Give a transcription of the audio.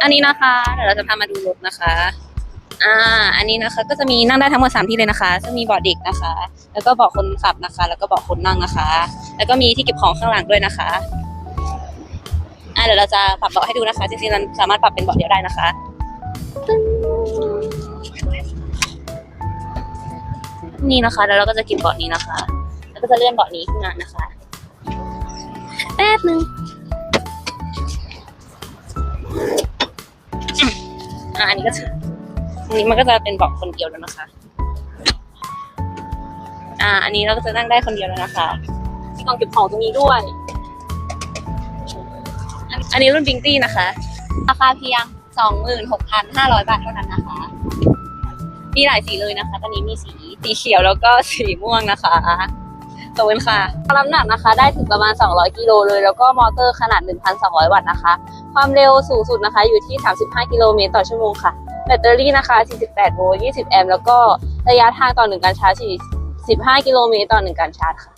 อันนี้นะคะเดี๋ยวเราจะพามาดูรถนะคะอ่าอันนี้นะคะก็จะมีนั่งได้ทั้งหมดสามที่เลยนะคะจะมีเบาะเด็กนะคะ แล้วก็เบาะคนขับนะคะ แล้วก็เบาะคนนั่งนะคะ แล้วก็มีที่เก็บของข้างหลังด้วยนะคะอ่าเดี๋ยวเราจะปรับเบาะให้ดูนะคะจริงๆมันสามารถปรับเป็นเบาะเดียวได้นะคะนี่นะคะแล้วเราก็จะเก็บเบาะนี้นะคะ แล้วก็จะเลื่อนเบาะนี้ขึ้นมานะคะ แป๊บนึง อันนี้ก็จะอันนี้มันก็จะเป็นเบาะคนเดียวแล้วนะคะ อ่า อันนี้เราก็จะนั่งได้คนเดียวแล้วนะคะมีกองเก็บของตรงนี้ด้วยอันอันนี้รุ่นบิงตี้นะคะ ราคาเพียงสองหมื่นหกพันห้าร้อยบาทเท่านั้นนะคะ มีหลายสีเลยนะคะ ตอนนี้มีสีสีเขียวแล้วก็สีม่วงนะคะ ขอบคุณค่ะน้ำหนักนะคะ ได้ถึงประมาณ 200 กิโลเลย แล้วก็มอเตอร์ขนาด 1,200 วัตต์นะคะ ความเร็วสูงสุดนะคะ อยู่ที่ 35 กิโลเมตรต่อชั่วโมงค่ะ แบตเตอรี่นะคะ 48 โวลต์ 20 แอมป์ แล้วก็ระยะทางต่อหนึ่งการชาร์จ 45 กิโลเมตรต่อหนึ่งการชาร์จค่ะ